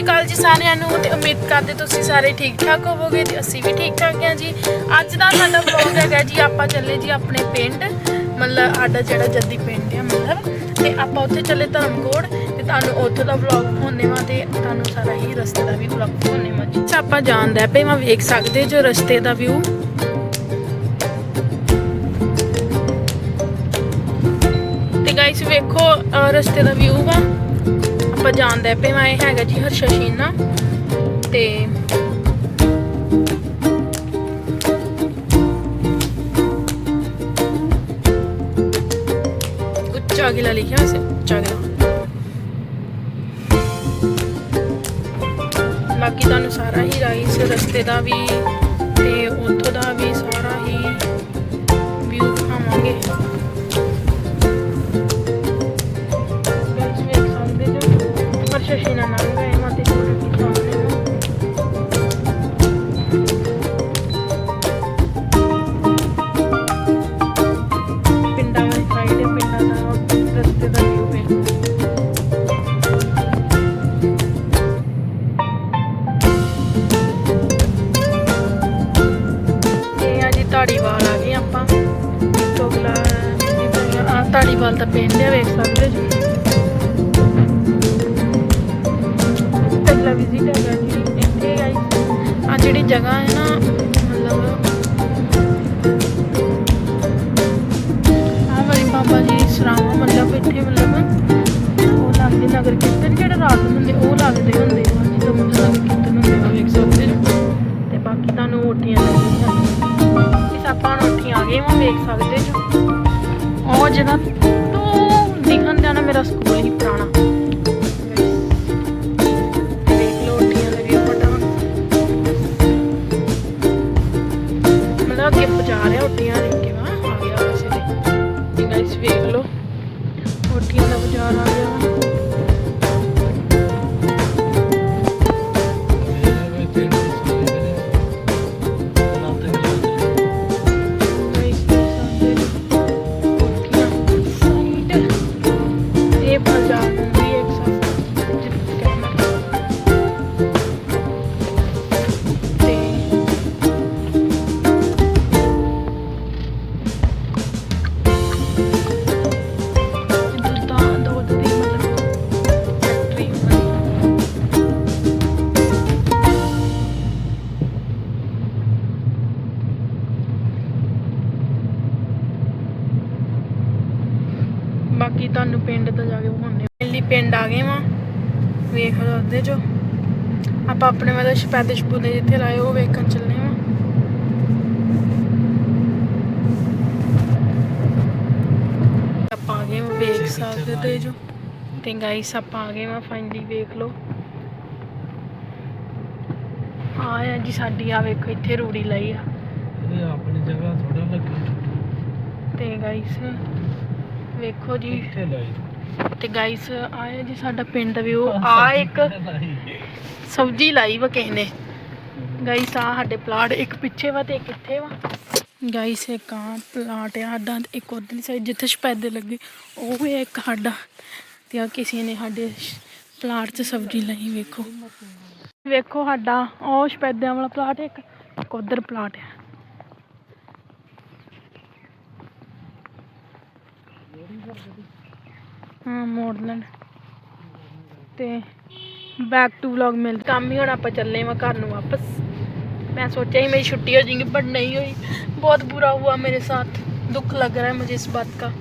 ਸ਼੍ਰੀ ਅਕਾਲ ਜੀ ਸਾਰਿਆਂ ਨੂੰ ਤੇ ਉਮੀਦ ਕਰਦੇ ਤੁਸੀਂ ਸਾਰੇ ਠੀਕ ਠਾਕ ਹੋਵੋਗੇ ਤੇ ਅਸੀਂ ਵੀ ਠੀਕ ਠਾਕ ਹਾਂ ਜੀ। ਅੱਜ ਦਾ ਸਾਡਾ ਵਲੌਗ ਹੈਗਾ ਜੀ, ਆਪਾਂ ਚੱਲੇ ਜੀ ਆਪਣੇ ਪਿੰਡ, ਮਤਲਬ ਸਾਡਾ ਜਿਹੜਾ ਜੱਦੀ ਪਿੰਡ ਆ, ਮਤਲਬ। ਤੇ ਆਪਾਂ ਉੱਥੇ ਚੱਲੇ ਧਰਮਕੋਟ ਤੇ ਤੁਹਾਨੂੰ ਉੱਥੇ ਦਾ ਵਲੌਗ ਹੋਣੇ ਵਾ ਤੇ ਤੁਹਾਨੂੰ ਸਾਰਾ ਹੀ ਰਸਤੇ ਦਾ ਵੀ ਵਲੌਗ ਹੋਣੇ ਵਾ ਜੀ। ਆਪਾਂ ਜਾਣਦਾ ਪਏ ਮੈਂ ਵੇਖ ਸਕਦੇ ਜੋ ਰਸਤੇ ਦਾ ਵਿਊ ਤੇ ਗਾਇਸ ਵੇਖੋ ਰਸਤੇ ਦਾ ਵਿਊ ਵਾ। ਆਪਾਂ ਜਾਣਦੇ ਪਏ ਮੈਂ ਹੈਗਾ ਜੀ ਹਰਸ਼ਸ਼ੀਨਾ ਤੇ ਉੱਚਾ ਗਿਲਾ ਲਿਖਿਆ ਸੀ ਉੱਚਾ ਗਿਲਾ ਬਾਕੀ ਤੁਹਾਨੂੰ ਸਾਰਾ ਹੀ ਰਾਈਸ ਰਸਤੇ ਦਾ ਵੀ ਤੇ ਉੱਥੋਂ ਦਾ ਵੀ ਹੈ ਪਿੰਡਾਂ ਦਾ ਰਸਤੇ ਦਾ ਵਿਊ ਹੈ ਇਹ ਆ ਜੀ ਧਾੜੀਵਾਲ ਆ ਗਏ ਆਪਾਂ ਟੋਗਲਾ ਆ ਧਾੜੀਵਾਲ ਦਾ ਪਿੰਡ ਹੈ ਵੇਖ ਸਕਦੇ ਜੀ ਪਹਿਲਾ ਵਿਜ਼ਿਟ ਹੈਗਾ ਜੀ, ਇੱਥੇ ਆਈ ਆ ਜਿਹੜੀ ਜਗ੍ਹਾ ਹੈ ਨਾ, ਮਤਲਬ ਆ ਵਾਲੀ ਬਾਬਾ ਜੀ ਦੀ ਮਤਲਬ ਇੱਥੇ ਮਤਲਬ ਉਹ ਲੱਗਦੇ ਨਗਰ ਕੀਰਤਨ, ਜਿਹੜੇ ਰਾਤ ਨੂੰ ਹੁੰਦੇ, ਉਹ ਲੱਗਦੇ ਹੁੰਦੇ ਆ ਜਦੋਂ ਮਤਲਬ ਕੀਰਤਨ ਹੁੰਦੇ ਆ, ਵੇਖ ਸਕਦੇ ਤੇ ਬਾਕੀ ਤੁਹਾਨੂੰ ਓਟੀਆਂ ਲੱਗਦੀਆਂ ਇਸ ਆਪਾਂ ਹੁਣ ਉੱਠੀ ਆ ਗਏ ਵਾਂ, ਵੇਖ ਸਕਦੇ ਜੋ ਉਹ ਜਿਹੜਾ ਲਓ। ਉੱਠੀਆਂ ਦਾ ਬਾਜ਼ਾਰ ਆ ਗਿਆ। ਤੁਹਾਨੂੰ ਪਿੰਡ ਤੋਂ ਜਾ ਕੇ ਵਿਖਾਉਂਦੇ ਲਈ ਪਿੰਡ ਆ ਗਏ ਵਾਂ। ਵੇਖ ਸਕਦੇ ਜੋ ਆਪਾਂ ਆਪਣੇ ਮਤਲਬ ਸ਼ਪੈਦੇ ਸ਼ਪੂਦੇ ਜਿੱਥੇ ਲਾਏ ਉਹ ਵੇਖਣ ਚੱਲੇ ਵਾਂ। ਆਪਾਂ ਆ ਗਏ ਵੇਖ ਸਕਦੇ ਜੋ। ਤੇ ਗਾਈਸ ਆਪਾਂ ਆ ਗਏ ਵਾਂ ਫਾਈਨਲੀ ਵੇਖ ਲਓ। ਆ ਆ ਜੀ ਸਾਡੀ ਆ ਵੇਖੋ ਇੱਥੇ ਰੂੜੀ ਲਈ ਆ। ਇਹ ਆਪਣੀ ਜਗ੍ਹਾ ਥੋੜਾ ਲੱਗੀ ਤੇ ਗਾਈਸ ਵੇਖੋ ਜੀ। ਤੇ ਗਾਈਸ ਆਇਆ ਜੀ ਸਾਡਾ ਪਿੰਡ ਦਾ ਵਿਊ ਆ ਇੱਕ ਸਬਜ਼ੀ ਲਾਈ ਵਾ ਕਿਸੇ ਨੇ। ਗਾਈਸ ਆ ਸਾਡੇ ਪਲਾਟ ਇੱਕ ਪਿੱਛੇ ਵਾ ਤੇ ਇੱਕ ਇੱਥੇ ਵਾ। ਗਾਈਸ ਇੱਕ ਆ ਪਲਾਟ ਆ ਸਾਡਾ ਇੱਕ ਉਧਰਲੀ ਸਾਈਡ ਜਿੱਥੇ ਸਪੈਦੇ ਲੱਗੇ ਉਹ ਵੀ ਇੱਕ ਸਾਡਾ। ਤੇ ਆ ਕਿਸੇ ਨੇ ਸਾਡੇ ਪਲਾਟ 'ਚ ਸਬਜ਼ੀ ਲਾਈ ਵੇਖੋ। ਵੇਖੋ ਸਾਡਾ ਉਹ ਸਪੈਦਿਆਂ ਵਾਲਾ ਪਲਾਟ ਇੱਕ ਇੱਕ ਉਧਰ ਪਲਾਟ ਆ। ਹਾਂ ਮੋਡਲਨ ਤੇ ਬੈਕ ਟੂ ਵਲੌਗ ਮਿਲ ਕੰਮ ਹੀ ਹੁਣ ਆਪਾਂ ਚੱਲੇ ਵਾ ਘਰ ਨੂੰ ਵਾਪਸ मैं सोचा ही मेरी छुट्टी हो जाएंगी बट नहीं हुई बहुत बुरा हुआ मेरे साथ दुख लग रहा है मुझे इस बात का